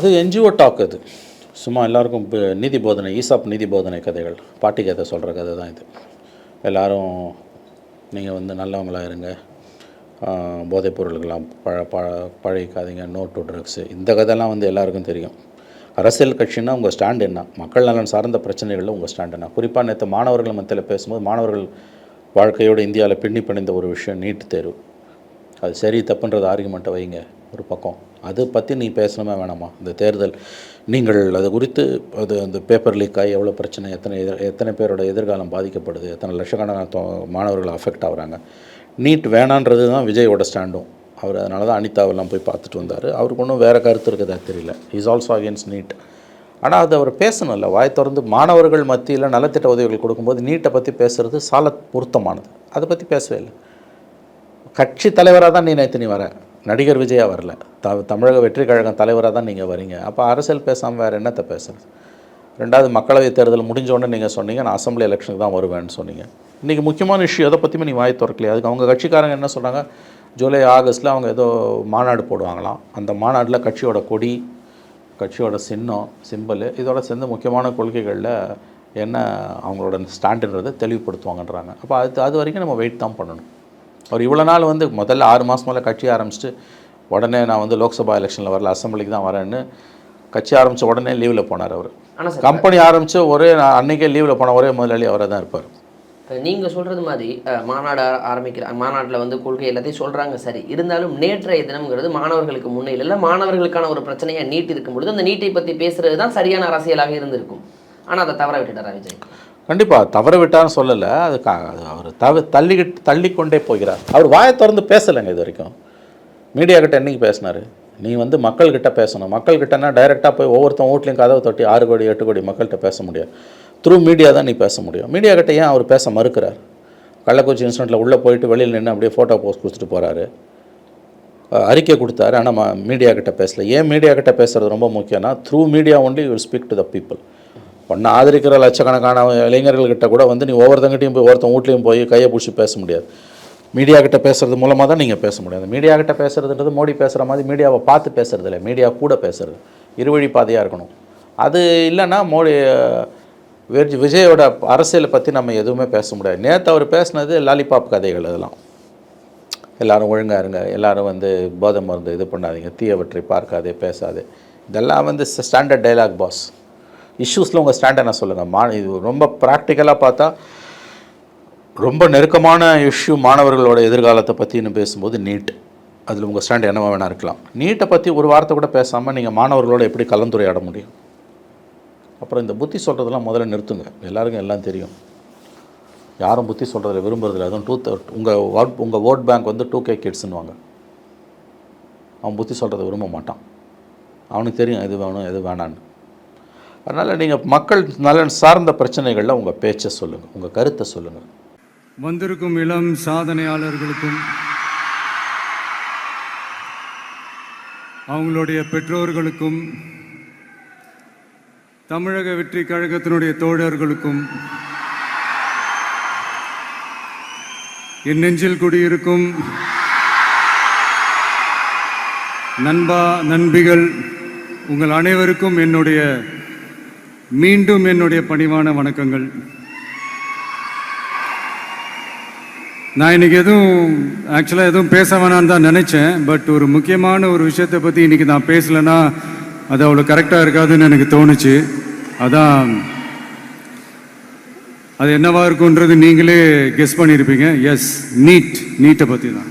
அது NGO talk அது. சும்மா எல்லாருக்கும் நீதி போதனை ஈசாப் நீதி போதனை கதைகள். பாட்டி கதை சொல்கிற கதை தான் இது. எல்லோரும் நீங்கள் வந்து நல்லவங்களாக இருங்க. போதைப் பொருள்களாம் பழ பழ பழகிக்காதீங்க. நோ டு ட்ரக்ஸு இந்த கதைலாம் வந்து எல்லாருக்கும் தெரியும். அரசியல் கட்சின்னா உங்கள் ஸ்டாண்ட் என்ன? மக்கள் நலன் சார்ந்த பிரச்சனைகளில் உங்கள் ஸ்டாண்ட் என்ன? குறிப்பாக நேற்று மாணவர்கள் மத்தியில் பேசும்போது மாணவர்கள் வாழ்க்கையோடு இந்தியாவில் பின்னி பிணைந்த ஒரு விஷயம் நீட் தேர்வு. அது சரி தப்புன்றது ஆர்குமெண்ட்டை வைங்க. ஒரு பக்கம். அதை பற்றி நீ பேசணுமே வேணாமா? இந்த தேர்தல். நீங்கள் அது குறித்து அது அந்த பேப்பர் லீக் ஆகி எவ்வளோ பிரச்சனை எத்தனை எதிர் எத்தனை பேரோட எதிர்காலம் பாதிக்கப்படுது எத்தனை லட்சக்கணக்கான மாணவர்கள் அஃபெக்ட் ஆகுறாங்க. நீட் வேணான்றது தான் விஜயோட ஸ்டாண்டும் அவர் அதனால தான் அனிதாவெல்லாம் போய் பார்த்துட்டு வந்தார். அவருக்கு ஒன்றும் வேறு கருத்து இருக்குதா தெரியல. இஸ் ஆல்சோ அகேன்ஸ்ட் நீட் ஆனால் அது அவர் பேசணும்ல. வாய் திறந்து மாணவர்கள் மத்தியில் நலத்திட்ட உதவிகள் கொடுக்கும்போது நீட்டை பற்றி பேசுகிறது சால பொருத்தமானது. அதை பற்றி பேசவே இல்லை. கட்சி தலைவராக தான் நீ நேற்று நீ வர. நடிகர் விஜயா வரல. த தமிழக வெற்றி கழகம் தலைவராக தான் நீங்கள் வரீங்க. அப்போ அரசியல் பேசாமல் வேறு என்னத்தை பேசுறது? ரெண்டாவது மக்களவைத் தேர்தல் முடிஞ்சோடனே நீங்கள் சொன்னீங்க நான் அசம்பிளி எலெக்ஷனுக்கு தான் வருவேன்னு சொன்னீங்க. இன்றைக்கி முக்கியமான இஷ்யூ எதை பற்றியுமே நீ வாய் திறக்கலையே. அதுக்கு அவங்க கட்சிக்காரங்க என்ன சொல்கிறாங்க ஜூலை ஆகஸ்ட்டில் அவங்க ஏதோ மாநாடு போடுவாங்களாம். அந்த மாநாட்டில் கட்சியோட கொடி கட்சியோட சின்னம் சிம்பல் இதோட சேர்ந்து முக்கியமான கொள்கைகளில் என்ன அவங்களோட ஸ்டாண்டுன்றதை தெளிவுபடுத்துவாங்கன்றாங்க. அப்போ அது அது வரைக்கும் நம்ம வெயிட் தான் பண்ணணும். அவர் இவ்வளோ நாள் வந்து முதல்ல ஆறு மாதம் மேலே கட்சி ஆரம்பிச்சிட்டு உடனே நான் வந்து லோக்சபா எலெக்ஷனில் வரல அசம்பிளிக்கு தான் வரேன்னு கட்சி ஆரம்பித்த உடனே லீவில் போனார் அவர். ஆனால் கம்பெனி ஆரம்பித்து ஒரே நான் அன்னைக்கே லீவில் போன ஒரே முதலாளி அவராக தான் இருப்பார். நீங்க சொல்றது மாதிரி மாநாடு ஆரம்பிக்கிற மாநாட்டில் வந்து கொள்கை எல்லாத்தையும் சொல்றாங்க சரி. இருந்தாலும் நேற்றைய தினம்ங்கிறது மாணவர்களுக்கு முன்னையில் இல்லை மாணவர்களுக்கான ஒரு பிரச்சனையா நீட் இருக்கும் பொழுது அந்த நீட்டை பற்றி பேசுறது தான் சரியான அரசியலாக இருந்திருக்கும். ஆனா அதை தவற விட்டுட்டாரா விஜய்? கண்டிப்பாக தவற விட்டான்னு சொல்லலை. அது அது அவர் தவ தள்ளிக்கிட்டு தள்ளிக்கொண்டே போகிறார். அவர் வாயை திறந்து பேசலைங்க இது வரைக்கும். மீடியாக்கிட்ட என்றைக்கு என்னைக்கு பேசினார்? நீ வந்து மக்கள்கிட்ட பேசணும். மக்கள்கிட்டனா டைரெக்டாக போய் ஒவ்வொருத்தன் வீட்லையும் கதவை தொட்டி ஆறு கோடி எட்டு கோடி மக்கள்கிட்ட பேச முடியாது. த்ரூ மீடியா தான் நீ பேச முடியும். மீடியா கிட்ட ஏன் அவர் பேச மறுக்கிறார்? கள்ளக்குறிச்சி இன்சிடெண்ட்டில் உள்ளே போயிட்டு வெளியில் நின்று அப்படியே ஃபோட்டோ போஸ்ட் கொடுத்துட்டு போகிறாரு அறிக்கை கொடுத்தாரு. ஆனால் மீடியா கிட்ட பேசல. ஏன் மீடியா கிட்ட பேசுறது ரொம்ப முக்கியம்னா through media only you speak to the people ஒன்று ஆதரிக்கிற லட்சக்கணக்கான இளைஞர்கள்கிட்ட கூட வந்து நீ ஒவ்வொருத்தங்கிட்டையும் போய் ஒருத்தன் வீட்லையும் போய் கையை பிடிச்சி பேச முடியாது. மீடியா கிட்ட பேசுறது மூலமாக தான் நீங்கள் பேச முடியாது மீடியா கிட்ட பேசுறதுன்றது மோடி பேசுகிற மாதிரி மீடியாவை பார்த்து பேசுறது இல்லை. மீடியா கூட பேசுறது. இருவழி பாதையாக இருக்கணும். அது இல்லைன்னா மோடி விஜயோட அரசியலை பற்றி நம்ம எதுவுமே பேச முடியாது. நேற்று அவர் பேசுனது லாலிபாப் கதைகள் அதெல்லாம். எல்லோரும் ஒழுங்காக இருங்க. எல்லாரும் வந்து போதை மருந்து இது பண்ணாதீங்க. தீயவற்றை பார்க்காதே பேசாதே. இதெல்லாம் வந்து ஸ்டாண்டர்ட் டைலாக் பாஸ் இஷ்யூஸில் உங்கள் ஸ்டாண்ட் என்ன சொல்லுங்கள் மா இது ரொம்ப ப்ராக்டிக்கலாக பார்த்தா ரொம்ப நெருக்கமான இஷ்யூ மாணவர்களோட எதிர்காலத்தை பற்றின்னு பேசும்போது நீட். அதில் உங்கள் ஸ்டாண்ட் என்னவா வேணா இருக்கலாம். நீட்டை பற்றி ஒரு வார்த்தை கூட பேசாமல் நீங்கள் மாணவர்களோட எப்படி கலந்துரையாட முடியும்? அப்புறம் இந்த புத்தி சொல்கிறதெல்லாம் முதல்ல நிறுத்துங்க. எல்லாருக்கும் எல்லாம் தெரியும். யாரும் புத்தி சொல்கிறதில்ல விரும்புறதில்ல. அதுவும் டூ உங்கள் வாட் உங்கள் ஓட் பேங்க் வந்து டூ கே கிட்ஸ்னுவாங்க அவன் புத்தி சொல்கிறத விரும்ப மாட்டான். அவனுக்கு தெரியும் எது வேணும் எது வேணான்னு அதனால் நீங்கள் மக்கள் நலன் சார்ந்த பிரச்சனைகளில் உங்கள் பேச்சை சொல்லுங்கள் உங்கள் கருத்தை சொல்லுங்கள் வந்திருக்கும் இளம் சாதனையாளர்களுக்கும் அவங்களுடைய பெற்றோர்களுக்கும் தமிழக வெற்றி கழகத்தினுடைய தோழர்களுக்கும் என் நெஞ்சில் குடியிருக்கும் நண்பா நண்பிகள் உங்கள் அனைவருக்கும் என்னுடைய மீண்டும் என்னுடைய பணிவான வணக்கங்கள். நான் இன்னைக்கு எதுவும் ஆக்சுவலாக எதுவும் பேச வேணான்னு தான் நினச்சேன். பட் ஒரு முக்கியமான ஒரு விஷயத்தை பற்றி இன்னைக்கு நான் பேசலைன்னா அது அவ்வளோ கரெக்டாக இருக்காதுன்னு எனக்கு தோணுச்சு. அதான் அது என்னவா இருக்குன்றது நீங்களே கெஸ் பண்ணியிருப்பீங்க எஸ் நீட் நீட்டை பற்றி தான்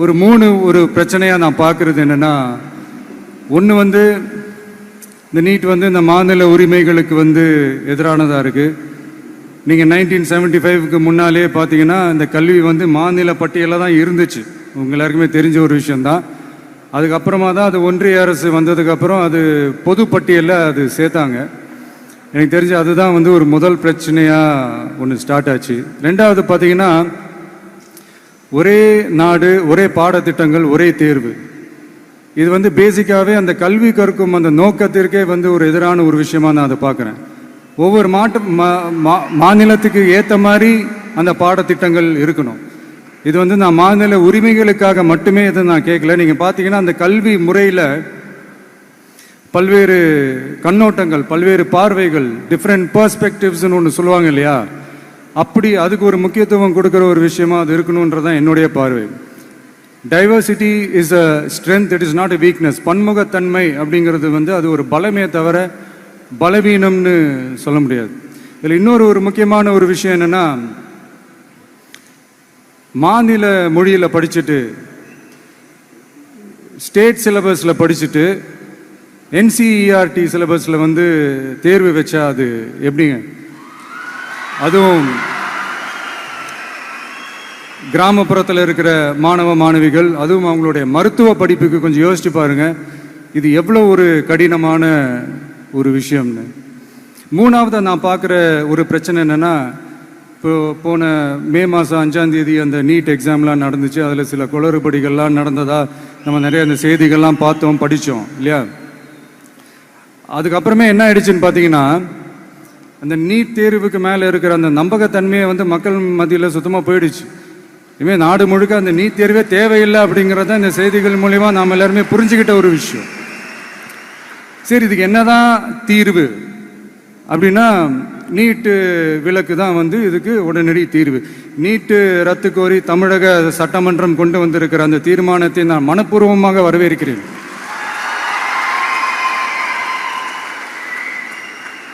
ஒரு மூணு ஒரு பிரச்சனையாக நான் பார்க்குறது என்னென்னா ஒன்று வந்து இந்த நீட் வந்து இந்த மாநில உரிமைகளுக்கு வந்து எதிரானதாக இருக்குது நீங்கள் நைன்டீன் செவன்ட்டி ஃபைவ்க்கு முன்னாலே பார்த்தீங்கன்னா இந்த கல்வி வந்து மாநில பட்டியலில் தான் இருந்துச்சு. உங்கள் எல்லாருக்குமே தெரிஞ்ச ஒரு விஷயந்தான் அதுக்கப்புறமா தான் அது ஒன்றிய அரசு வந்ததுக்கப்புறம் அது பொது பட்டியலில் அது சேர்த்தாங்க. எனக்கு தெரிஞ்சு அதுதான் வந்து ஒரு முதல் பிரச்சனையாக ஒன்று ஸ்டார்ட் ஆச்சு. ரெண்டாவது பார்த்தீங்கன்னா ஒரே நாடு ஒரே பாடத்திட்டங்கள் ஒரே தேர்வு. இது வந்து பேசிக்காகவே அந்த கல்வி கற்கும் அந்த நோக்கத்திற்கே வந்து ஒரு எதிரான ஒரு விஷயமா நான் அதை பார்க்குறேன். ஒவ்வொரு மாட்டு மா- மா- மாநிலத்துக்கு ஏற்ற மாதிரி அந்த பாடத்திட்டங்கள் இருக்கணும். இது வந்து நான் மாநில உரிமைகளுக்காக மட்டுமே இதை நான் கேட்கல. நீங்கள் பார்த்தீங்கன்னா அந்த கல்வி முறையில் பல்வேறு கண்ணோட்டங்கள் பல்வேறு பார்வைகள் டிஃப்ரெண்ட் பர்ஸ்பெக்டிவ்ஸ்னு ஒன்று சொல்லுவாங்க இல்லையா? அப்படி அதுக்கு ஒரு முக்கியத்துவம் கொடுக்குற ஒரு விஷயமா அது இருக்கணுன்றதான் என்னுடைய பார்வை. Diversity is a strength it is not a weakness பன்முகத்தன்மை அப்படிங்கிறது வந்து அது ஒரு பலமே தவிர பலவீனம்னு சொல்ல முடியாது. இதில் இன்னொரு ஒரு முக்கியமான ஒரு விஷயம் என்னன்னா மாநில மொழியில் படிச்சுட்டு ஸ்டேட் சிலபஸில் படிச்சுட்டு என்சிஇஆர்டி சிலபஸில் வந்து தேர்வு வச்சா அது எப்படிங்க? அதுவும் கிராமப்புறத்தில் இருக்கிற மாணவ மாணவிகள் அதுவும் அவங்களுடைய மருத்துவ படிப்புக்கு கொஞ்சம் யோசிச்சு பாருங்க. இது எவ்வளோ ஒரு கடினமான ஒரு விஷயம்னு. மூணாவது நான் பார்க்குற ஒரு பிரச்சனை என்னென்னா இப்போ போன மே மாதம் அஞ்சாந்தேதி அந்த நீட் எக்ஸாம்லாம் நடந்துச்சு. அதில் சில குளறுபடிகள்லாம் நடந்ததா நம்ம நிறைய அந்த செய்திகள்லாம் பார்த்தோம் படித்தோம் இல்லையா? அதுக்கப்புறமே என்ன ஆயிடுச்சுன்னு பார்த்தீங்கன்னா அந்த நீட் தேர்வுக்கு மேலே இருக்கிற அந்த நம்பகத்தன்மையை வந்து மக்கள் மத்தியில் சுத்தமாக போயிடுச்சு. இனிமேல் நாடு முழுக்க அந்த நீட் தேர்வே தேவையில்லை அப்படிங்கிறத இந்த செய்திகள் மூலிமா நாம் எல்லாருமே புரிஞ்சுக்கிட்ட ஒரு விஷயம். சரி இதுக்கு என்னதான் தீர்வு? அப்படின்னா நீட்டு விலக்கு தான் வந்து இதுக்கு உடனடி தீர்வு. நீட்டு ரத்து கோரி தமிழக சட்டமன்றம் கொண்டு வந்திருக்கிற அந்த தீர்மானத்தை நான் மனப்பூர்வமாக வரவேற்கிறேன்.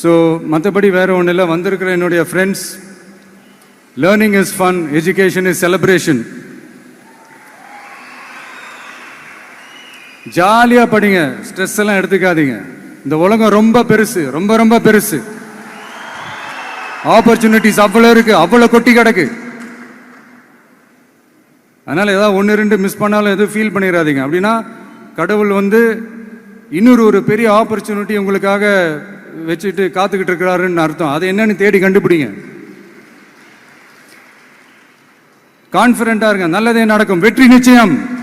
ஸோ மற்றபடி வேறு ஒன்றும் இல்லை வந்திருக்கிற என்னுடைய friends learning is fun education is celebration ஜாலியாக படிங்க ஸ்ட்ரெஸ் எல்லாம் எடுத்துக்காதீங்க. இந்த உலகம் ரொம்ப பெருசு ரொம்ப ரொம்ப பெருசு. ஆப்பர்ச்சுனிட்டிஸ் அவ்வளோ இருக்கு அவ்வளோ கொட்டி கிடக்கு. அதனால் ஏதாவது ஒன்று ரெண்டு மிஸ் பண்ணாலும் எதுவும் ஃபீல் பண்ணிடாதீங்க அப்படின்னா கடவுள் வந்து இன்னொரு ஒரு பெரிய ஆப்பர்ச்சுனிட்டி உங்களுக்காக வச்சுட்டு காத்துக்கிட்டு இருக்கிறாருன்னு அர்த்தம். அது என்னன்னு தேடி கண்டுபிடிங்க. கான்ஃபிடென்ட்டாக இருங்க. நல்லதே நடக்கும். வெற்றி நிச்சயம்.